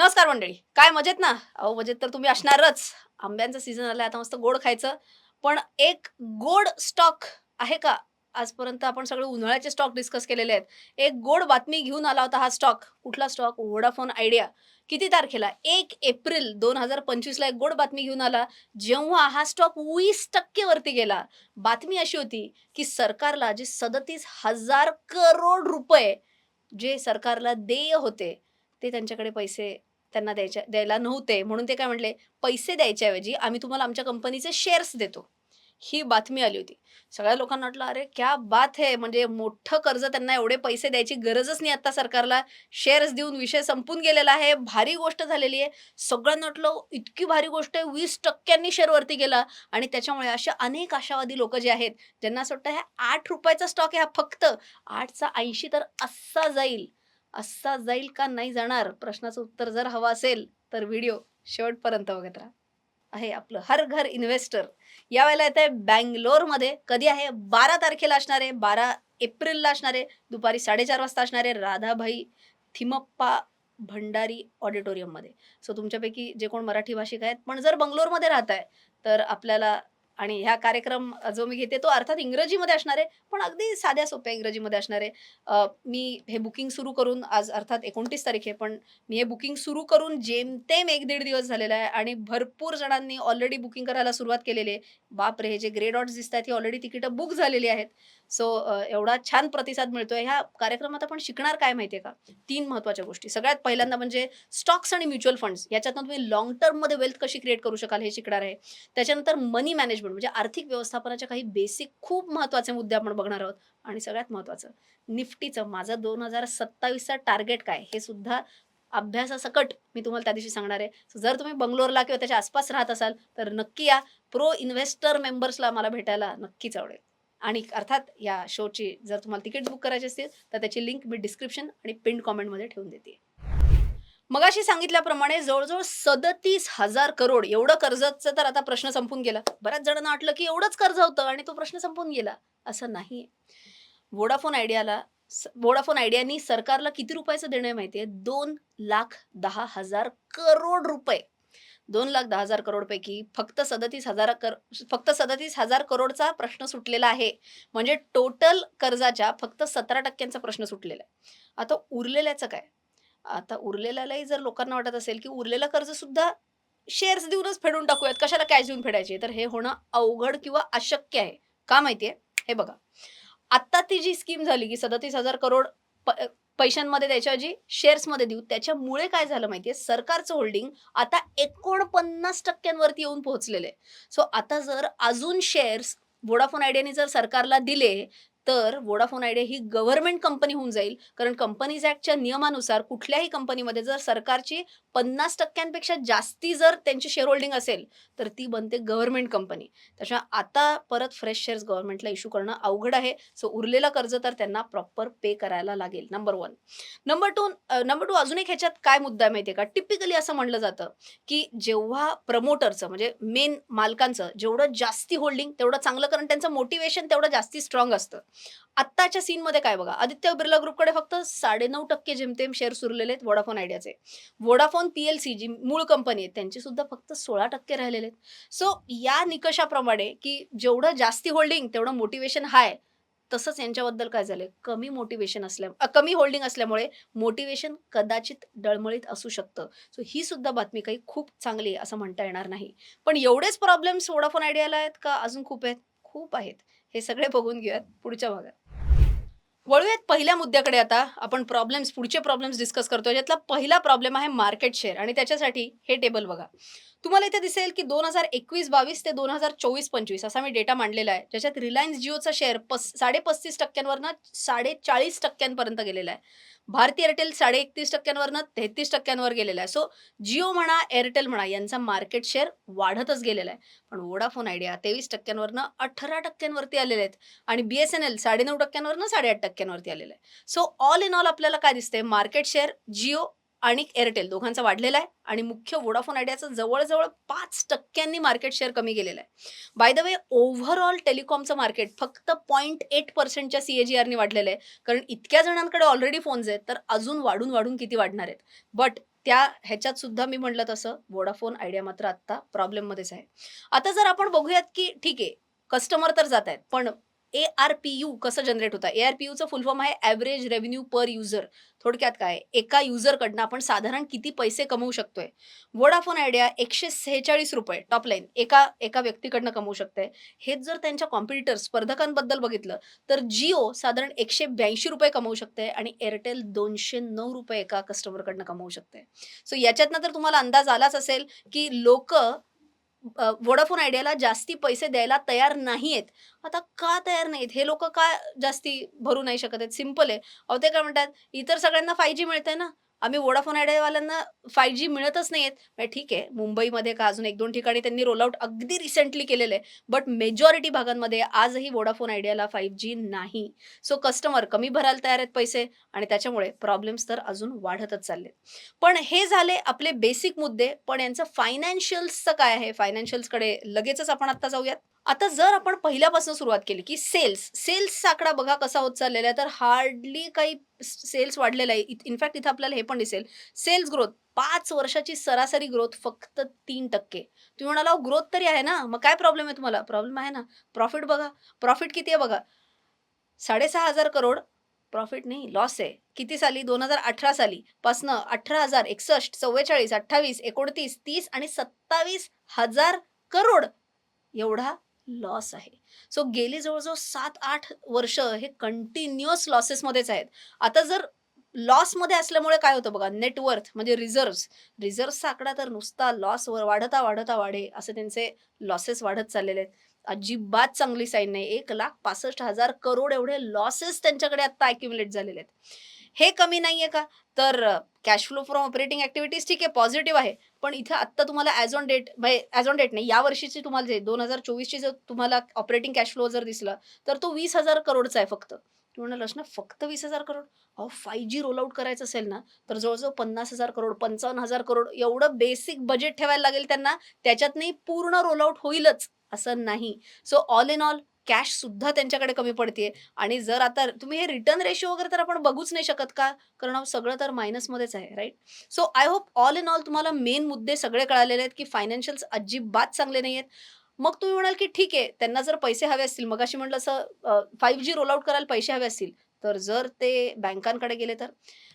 नमस्कार मंडळी. काय मजेत ना? अहो मजेत तर तुम्ही असणारच. आंब्यांचा सीझन आलं आता मस्त गोड खायचं. पण एक गोड स्टॉक आहे का? आजपर्यंत आपण सगळे उन्हाळ्याचे स्टॉक डिस्कस केलेले आहेत. एक गोड बातमी घेऊन आला होता हा स्टॉक कुठला स्टॉक वोडाफोन आयडिया किती तारखेला? एक एप्रिल दोन हजार पंचवीसला एक गोड बातमी घेऊन आला. जेव्हा हा स्टॉक वीस टक्के वरती गेला बातमी अशी होती की सरकारला जे सदतीस हजार करोड रुपये जे सरकारला देय होते ते त्यांच्याकडे पैसे त्यांना द्यायच्या द्यायला नव्हते. म्हणून ते काय म्हटले पैसे द्यायच्याऐवजी आम्ही तुम्हाला आमच्या कंपनीचे शेअर्स देतो. ही बातमी आली होती. सगळ्या लोकांना वाटलं अरे क्या बात हे. म्हणजे मोठं कर्ज त्यांना एवढे पैसे द्यायची गरजच नाही आता सरकारला. शेअर्स देऊन विषय संपून गेलेला आहे. भारी गोष्ट झालेली आहे. सगळ्यांना वाटलं इतकी भारी गोष्ट आहे. वीस टक्क्यांनी शेअरवरती गेला. आणि त्याच्यामुळे अशा अनेक आशावादी लोक जे आहेत ज्यांना असं वाटतं ह्या आठ रुपयाचा स्टॉक आहे हा फक्त आठचा ऐंशी तर असा जाईल. असा जाईल का नाही जाणार? प्रश्नाचं उत्तर जर हवं असेल तर व्हिडिओ शेवटपर्यंत बघत राहा. आहे आपलं हर घर इन्व्हेस्टर. यावेळेला येत आहे बँगलोरमध्ये. कधी आहे? बारा तारखेला असणार आहे बारा एप्रिलला असणार आहे दुपारी साडेचार वाजता असणार आहे राधाभाई थिमप्पा भंडारी ऑडिटोरियममध्ये. सो तुमच्यापैकी जे कोण मराठी भाषिक आहेत पण जर बंगलोरमध्ये राहत आहे तर आपल्याला आणि ह्या कार्यक्रम जो मी घेते तो अर्थात इंग्रजीमध्ये असणार आहे पण अगदी साध्या सोप्या इंग्रजीमध्ये असणार आहे. मी हे बुकिंग सुरू करून आज अर्थात एकोणतीस तारीख आहे पण मी हे बुकिंग सुरू करून जेमतेम एक दीड दिवस झालेला आहे आणि भरपूर जणांनी ऑलरेडी बुकिंग करायला सुरुवात केलेली आहे. बापरे हे जे ग्रे डॉट्स दिसत आहेत ही ऑलरेडी तिकीटं बुक झालेली आहेत. सो एवढा छान प्रतिसाद मिळतोय. ह्या कार्यक्रमात आपण शिकणार काय माहितीये का? तीन महत्त्वाच्या गोष्टी. सगळ्यात पहिल्यांदा म्हणजे स्टॉक्स आणि म्युच्युअल फंड्स. याच्यातनं तुम्ही लॉंग टर्ममध्ये वेल्थ कशी क्रिएट करू शकाल हे शिकणार आहे. त्याच्यानंतर मनी मॅनेजमेंट म्हणजे आर्थिक व्यवस्थापनाच्या काही बेसिक खूप महत्त्वाचे मुद्दे आपण बघणार आहोत. आणि सगळ्यात महत्वाचं निफ्टीचं माझं दोन हजार सत्तावीसचा टार्गेट काय? हे सुद्धा अभ्यासासकट मी तुम्हाला त्या दिवशी सांगणार आहे. जर तुम्ही बंगलोरला किंवा त्याच्या आसपास राहत असाल तर नक्की या प्रो इन्व्हेस्टर मेंबर्सला मला भेटायला नक्कीच आवडेल. आणि अर्थात या शोची जर तुम्हाला तिकीट बुक करायचे असतील तर त्याची लिंक मी डिस्क्रिप्शन आणि पिन कॉमेंटमध्ये ठेवून देते. मगाशी सांगितल्याप्रमाणे जवळजवळ सदतीस हजार करोड एवढं कर्जाचं तर आता प्रश्न संपून गेला. बऱ्याच जणांना वाटलं की एवढंच कर्ज होतं आणि तो प्रश्न संपून गेला. असं नाही. वोडाफोन आयडियाला वोडाफोन आयडियानी सरकारला किती रुपयाचं देणं माहिती आहे दोन लाख दहा हजार करोड रुपये. दोन लाख दहा हजार करोडपैकी फक्त सदतीस हजार कर फक्त सदतीस हजार करोडचा प्रश्न सुटलेला आहे. म्हणजे टोटल कर्जाच्या फक्त सतरा टक्क्यांचा प्रश्न सुटलेला आहे. आता उरलेल्याचं काय? आता उरलेल्यालाही जर लोकांना वाटत असेल की उरलेलं कर्ज सुद्धा शेअर्स देऊनच फेडून टाकूयात कशाला कॅश देऊन फेडायचे? तर हे होणं अवघड किंवा अशक्य आहे. का माहितीये? हे बघा. आत्ता ती जी स्कीम झाली की सदतीस हजार करोड प- पैशांमध्ये त्याच्याऐवजी शेअर्समध्ये देऊ त्याच्यामुळे काय झालं माहितीये? सरकारचं होल्डिंग आता एकोणपन्नास टक्क्यांवरती येऊन पोहोचलेलं आहे. सो आता जर अजून शेअर्स वोडाफोन आयडियाने जर सरकारला दिले तर वोडाफोन आयडिया ही गव्हर्नमेंट कंपनी होऊन जाईल. कारण कंपनीज ऍक्टच्या नियमानुसार कुठल्याही कंपनीमध्ये जर सरकारची पन्नास टक्क्यांपेक्षा जास्ती जर त्यांची शेअर होल्डिंग असेल तर ती बनते गव्हर्नमेंट कंपनी त्याच्यामुळे आता परत फ्रेश शेअर्स गव्हर्नमेंटला इश्यू करणं अवघड आहे. सो उरलेलं कर्ज तर त्यांना प्रॉपर पे करायला लागेल number one number two number two अजून एक ह्याच्यात काय मुद्दा आहे माहितीये का? टिपिकली असं म्हणलं जातं की जेव्हा प्रमोटरचं म्हणजे मेन मालकांचं जेवढं जास्ती होल्डिंग तेवढं चांगलं कारण त्यांचं मोटिवेशन तेवढं जास्ती स्ट्रॉंग असतं. आत्ताच्या सीनमध्ये काय बघा आदित्य बिर्ला ग्रुपकडे फक्त साडेनऊ टक्के जेमतेम शेअर उरलेले आहेत वोडाफोन आयडियाचे वोडाफोन पण पी एल सी जी मूळ कंपनी आहे त्यांची सुद्धा फक्त सोळा टक्के राहिलेले आहेत. सो या निकषाप्रमाणे की जेवढं जास्ती होल्डिंग तेवढं मोटिवेशन हाय तसंच यांच्याबद्दल काय झालं कमी मोटिवेशन असल्या कमी होल्डिंग असल्यामुळे मोटिवेशन कदाचित डळमळीत असू शकतं. सो ही सुद्धा बातमी काही खूप चांगली आहे असं म्हणता येणार नाही. पण एवढेच प्रॉब्लेम्स वोडाफोन आयडियाला आहेत का अजून खूप आहेत? खूप आहेत. हे सगळे बघून घेऊयात पुढच्या भागात. वळूयात पहिल्या मुद्द्याकडे आता. आपण प्रॉब्लेम्स पुढचे प्रॉब्लेम्स डिस्कस करतोय. ज्यातला पहिला प्रॉब्लेम आहे मार्केट शेअर आणि त्याच्यासाठी हे टेबल बघा. तुम्हाला इथे दिसेल की दोन हजार एकवीस बावीस ते दोन हजार चोवीस पंचवीस असा मी डेटा मांडलेला आहे. ज्याच्यात रिलायन्स जिओचा शेअर पस साडे पस्तीस टक्क्यांवरनं साडे चाळीस टक्क्यांपर्यंत गेलेला आहे. भारती एअरटेल साडे एकतीस टक्क्यांवरनं तेहतीस टक्क्यांवर गेलेला आहे. सो जिओ म्हणा एअरटेल म्हणा यांचा मार्केट शेअर वाढतच गेलेला आहे. पण वोडाफोन आयडिया तेवीस टक्क्यांवरनं अठरा टक्क्यांवरती आलेले आहेत आणि बी एस एन एल साडेनऊ टक्क्यांवरनं साडेआठ टक्क्यांवरती आलेलं आहे. सो ऑल इन ऑल आपल्याला काय दिसतंय? मार्केट शेअर जिओ आणि एअरटेल दोघांचा वाढलेला आहे आणि मुख्य वोडाफोन आयडियाचं जवळजवळ पाच टक्क्यांनी मार्केट शेअर कमी गेलेलं आहे. बाय द वे ओव्हरऑल टेलिकॉमचं मार्केट फक्त पॉईंट एट पर्सेंटच्या सी ए जी वाढलेलं आहे. कारण इतक्या जणांकडे ऑलरेडी फोन्स आहेत तर अजून वाढून वाढून किती वाढणार आहेत? बट त्या ह्याच्यात सुद्धा मी म्हटलं तसं वोडाफोन आयडिया मात्र आत्ता प्रॉब्लेममध्येच आहे. आता जर आपण बघूयात, की ठीक आहे, कस्टमर तर जात आहेत, पण ए-आर-पी-यू कसं जनरेट होतं? ए-आर-पी-यूचं फुल फॉर्म आहे ॲव्हरेज रेव्हेन्यू पर युजर. थोडक्यात काय एका युजरकडनं आपण साधारण किती पैसे कमवू शकतोय? वोडाफोन आयडिया ₹146 टॉप लाईन एका एका व्यक्तीकडनं कमवू शकते. हेच जर त्यांच्या कॉम्पिटिटर स्पर्धकांबद्दल बघितलं, तर जिओ साधारण ₹182 कमवू शकते आणि एअरटेल ₹209 एका कस्टमरकडनं कमवू शकते. सो याच्यातनं तर तुम्हाला अंदाज आलाच असेल, की लोकं वोडाफोन आयडियाला जास्ती पैसे द्यायला तयार नाहीयेत. आता का तयार नाहीत? हे लोक का जास्ती भरू नाही शकत आहेत? सिंपल आहे. अहो, ते काय म्हणतात, इतर सगळ्यांना फाय जी मिळतंय ना, आम्ही वोडाफोन आयडियावाल्यांना फाय जी मिळतच नाही आहेत म्हणजे ठीक आहे, मुंबईमध्ये का अजून 1-2 ठिकाणी त्यांनी रोल आउट अगदी रिसेंटली केलेलं आहे. बट मेजॉरिटी भागांमध्ये आजही वोडाफोन आयडियाला फाईव्ह जी नाही. सो कस्टमर कमी भरायला तयार आहेत पैसे आणि त्याच्यामुळे प्रॉब्लेम्स तर अजून वाढतच चाललेत. पण हे झाले आपले बेसिक मुद्दे. पण यांचं फायनान्शियल्सचं काय आहे? फायनान्शियल्सकडे लगेचच आपण आत्ता जाऊयात. आता जर आपण पहिल्यापासून सुरुवात केली, की सेल्स, सेल्सचा आकडा बघा कसा होत चाललेला आहे. तर हार्डली काही सेल्स वाढलेला आहे. इनफॅक्ट इथं आपल्याला हे पण दिसेल, सेल्स ग्रोथ पाच वर्षाची सरासरी ग्रोथ फक्त तीन टक्के तुम्ही म्हणाला ग्रोथ तरी आहे ना, मग काय प्रॉब्लेम आहे तुम्हाला?" प्रॉब्लेम आहे ना. प्रॉफिट बघा. प्रॉफिट किती आहे बघा. 6,500 करोड प्रॉफिट नाही, लॉस आहे. किती साली? 2018 साली पासनं 18,000, 61, 44, 28, 29, 30 आणि 27,000 करोड एवढा लॉस आहे. सो गेली जवळजवळ सात आठ वर्ष हे कंटिन्युअस लॉसेसमध्येच आहेत. आता जर लॉसमध्ये असल्यामुळे काय होतं बघा, नेटवर्थ म्हणजे रिझर्व्स रिझर्व्हजचा आकडा तर नुसता लॉस वाढता, वाढता वाढे असे त्यांचे लॉसेस वाढत चाललेले आहेत. अजिबात चांगली साईन नाही. 1,65,000 करोड एवढे लॉसेस त्यांच्याकडे आता अॅक्युम्युलेट झालेले आहेत. हे कमी नाहीये का? तर cash flow from operating activities ठीक आहे, पॉझिटिव्ह आहे. पण इथे आत्ता तुम्हाला ॲज ऑन डेट म्हणजे ॲज ऑन डेट नाही, या वर्षीची तुम्हाला जे 2024ची जर तुम्हाला ऑपरेटिंग कॅश फ्लो जर दिसला, तर तो वीस हजार करोडचा आहे फक्त. तू म्हणाल, "रचना फक्त 20,000 करोड?" अहो, 5G रोल आउट करायचं असेल ना, तर जवळजवळ पन्नास हजार करोड, 55,000 करोड एवढं बेसिक बजेट ठेवायला लागेल त्यांना. त्याच्यातनंही पूर्ण रोल आउट होईलच असं नाही. So all in all cash सुद्धा त्यांच्याकडे कमी पडतेय आणि जर आता तुम्ही हे रिटर्न रेशो वगैरे तर आपण बघूच नाही शकत का? कारण सगळं तर मायनसमध्येच आहे, right so I hope all in all तुम्हाला मेन मुद्दे सगळे कळालेले आहेत, की फायनान्शियल्स अजिबात चांगले नाहीयेत. मग तुम्ही म्हणाल, की ठीक आहे, त्यांना जर पैसे हवे असतील, मगाशी म्हटलं असं फाईव्ह जी रोल आउट करायला पैसे हवे असतील, तर जर ते बँकांकडे गेले तर?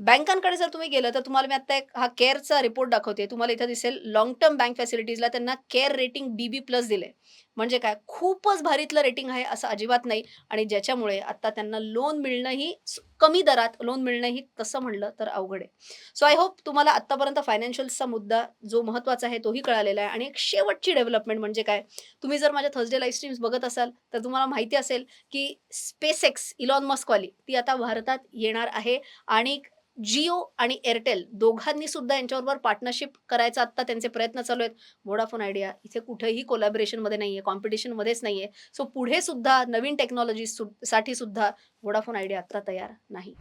बँकांकडे जर तुम्ही गेलं, तर तुम्हाला मी आता एक हा केअरचा रिपोर्ट दाखवते. तुम्हाला इथं दिसेल लॉंग टर्म बँक फॅसिलिटीजला त्यांना केअर रेटिंग बी-बी प्लस दिले म्हणजे काय? खूपच भारीतलं रेटिंग आहे असं अजिबात नाही आणि ज्याच्यामुळे आता त्यांना लोन मिळणंही कमी दरात लोन मिळणंही तसं म्हणलं तर अवघड आहे. सो आय होप तुम्हाला आत्तापर्यंत फायनान्शियल्सचा मुद्दा जो महत्त्वाचा आहे तोही कळालेला आहे आणि एक शेवटची डेव्हलपमेंट म्हणजे काय? तुम्ही जर माझ्या थर्सडे लाईव्ह स्ट्रीम्स बघत असाल, तर तुम्हाला माहिती असेल, की स्पेसेक्स इलॉन मस्कवाली ती आता भारतात येणार आहे आणि जिओ आणि एअरटेल दोघांनी सुद्धा यांच्याबरोबर पार्टनरशिप करायचा आत्ता त्यांचे प्रयत्न चालू आहेत. वोडाफोन आयडिया इथे कुठेही कोलाब्रेशनमध्ये नाही आहे कॉम्पिटिशनमध्येच नाहीये. सो पुढे सुद्धा नवीन टेक्नॉलॉजीज सु साठी सुद्धा वोडाफोन आयडिया आत्ता तयार नाही.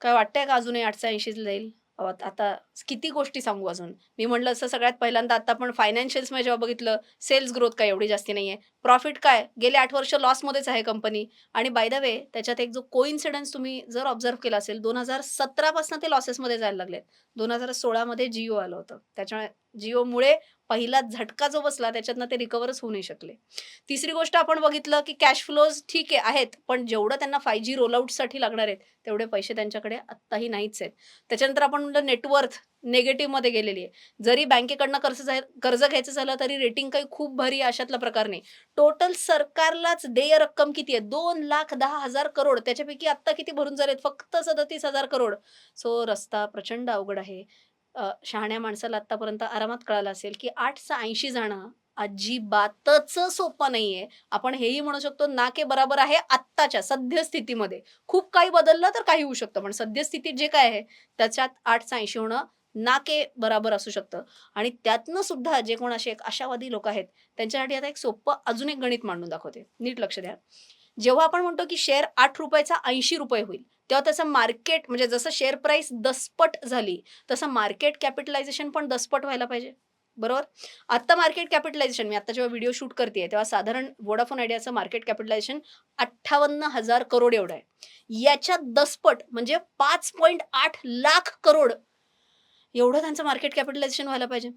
काय वाटतंय का अजूनही आठशे ऐंशी जाईल? आता किती गोष्टी सांगू अजून? मी म्हटलं असं सगळ्यात पहिल्यांदा आता आपण फायनान्शियल्समध्ये जेव्हा बघितलं, सेल्स ग्रोथ काय एवढी जास्ती आहे प्रॉफिट काय? गेले आठ वर्ष लॉसमध्येच आहे कंपनी आणि बाय द वे त्याच्यात एक जो कोइन्सिडन्स तुम्ही जर ऑब्झर्व्ह केला असेल, दोन हजार सतरापासून ते लॉसेसमध्ये जायला लागलेत. 2016 मध्ये जिओ आलं होतं. त्याच्यामुळे जिओमुळे पहिला झटका जो बसला त्याच्यातनं ते रिकव्हरच होऊ नाही शकले. तिसरी गोष्ट आपण बघितलं, की कॅश फ्लोज ठीक आहे आहेत, पण जेवढं त्यांना फाय जी रोलआउटसाठी लागणार आहेत, तेवढे पैसे त्यांच्याकडे आत्ताही नाहीच आहेत. त्याच्यानंतर आपण म्हणलं नेटवर्थ निगेटिव्हमध्ये गेलेली आहे. जरी बँकेकडनं कर्ज कर्ज घ्यायचं झालं, तरी रेटिंग काही खूप भारी आहे अशातला प्रकार नाही. टोटल सरकारलाच देय रक्कम किती आहे? 2,10,000 करोड. त्याच्यापैकी आत्ता किती भरून झालेत? फक्त 37,000 करोड. सो रस्ता प्रचंड अवघड आहे. शहाण्या माणसाला आत्तापर्यंत आरामात कळालं असेल, की 880 जाणं अजिबातच सोपं नाहीये. आपण हेही म्हणू शकतो ना के बराबर आहे आत्ताच्या सद्यस्थितीमध्ये. खूप काही बदललं तर काही होऊ शकतं, पण सद्यस्थितीत जे काय आहे त्याच्यात 880 होणं नाके बराबर असू शकतं आणि त्यातनं सुद्धा जे कोण असे एक आशावादी लोक आहेत, त्यांच्यासाठी आता एक सोपं अजून एक गणित मांडून दाखवते. नीट लक्ष द्या. जेव्हा आपण म्हणतो, की शेअर आठ रुपयाचा ऐंशी रुपये होईल, तेव्हा त्याचं मार्केट म्हणजे जसं शेअर प्राइस दसपट झाली, तसं मार्केट कॅपिटलायझेशन पण दसपट व्हायला पाहिजे. बरोबर? आत्ता मार्केट कॅपिटलायझेशन मी आता जेव्हा व्हिडिओ शूट करतेय, तेव्हा साधारण वोडाफोन आयडियाचं मार्केट कॅपिटलायझेशन 58,000 करोड एवढं आहे. याच्या दसपट म्हणजे 5.8 लाख करोड एवढं त्यांचं मार्केट कॅपिटलायझेशन व्हायला पाहिजे.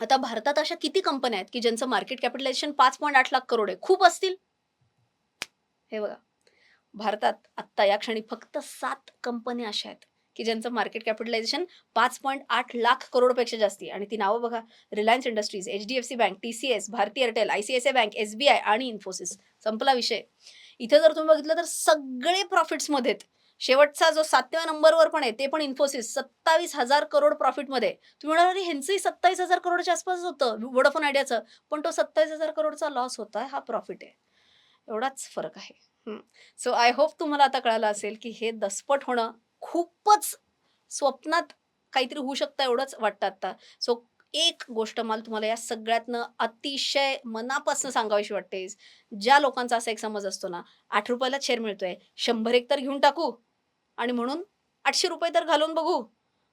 आता भारतात अशा किती कंपन्या आहेत की ज्यांचं मार्केट कॅपिटलायझेशन पाच पॉईंट आठ लाख करोड आहे? खूप असतील. हे बघा. भारतात आत्ता या क्षणी फक्त सात कंपन्या अशा आहेत की ज्यांचं मार्केट कॅपिटलायझेशन पाच पॉईंट आठ लाख करोडपेक्षा जास्ती आहे. आणि ती नावं बघा. Reliance Industries H D F C bank T C S Bharti Airtel I C I C I bank S B I आणि इन्फोसिस संपला विषय. इथे जर तुम्ही बघितलं तर सगळे प्रॉफिट्समध्ये आहेत शेवटचा जो सातव्या नंबरवर पण आहे ते पण इन्फोसिस सत्तावीस हजार करोड प्रॉफिटमध्ये तुम्ही म्हणाल अरे ह्यांचंही सत्तावीस हजार करोडच्या आसपास होतं वोडाफोन आयडियाचं पण तो सत्तावीस हजार करोडचा लॉस होता हा प्रॉफिट आहे. एवढाच फरक आहे. सो आय होप तुम्हाला आता कळालं असेल की हे दसपट होणं खूपच स्वप्नात काहीतरी होऊ शकतं एवढंच वाटतं आता. सो एक गोष्ट मला तुम्हाला या सगळ्यातनं अतिशय मनापासून सांगावीशी वाटते. ज्या लोकांचा असा एक समज असतो ना आठ रुपयाला शेअर मिळतोय. शंभर एक तर घेऊन टाकू. आणि म्हणून आठशे रुपये तर घालून बघू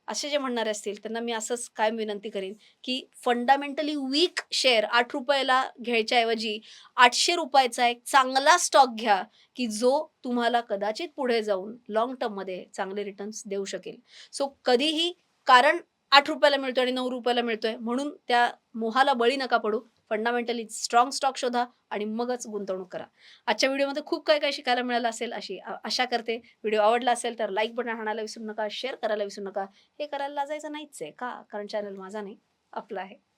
असे जे म्हणणारे असतील त्यांना मी असंच कायम विनंती करीन की फंडामेंटली वीक शेअर आठ रुपयाला घ्यायच्याऐवजी आठशे रुपयाचा एक चांगला स्टॉक घ्या की जो तुम्हाला कदाचित पुढे जाऊन लॉंग टर्ममध्ये चांगले रिटर्न्स देऊ शकेल. सो कधीही कारण आठ रुपयाला मिळतोय आणि नऊ रुपयाला मिळतोय म्हणून त्या मोहाला बळी नका पडू. फंडामेंटली स्ट्रॉंग स्टॉक शोधा आणि मगच गुंतवणूक करा. आजच्या व्हिडिओमध्ये खूप काय काय शिकायला मिळालं असेल अशी आशा करते. व्हिडिओ आवडला असेल तर लाईक बटन आणायला विसरू नका शेअर करायला विसरू नका. हे करायला लाजायचं नाहीच आहे का? कारण चॅनल माझा नाही आपला आहे.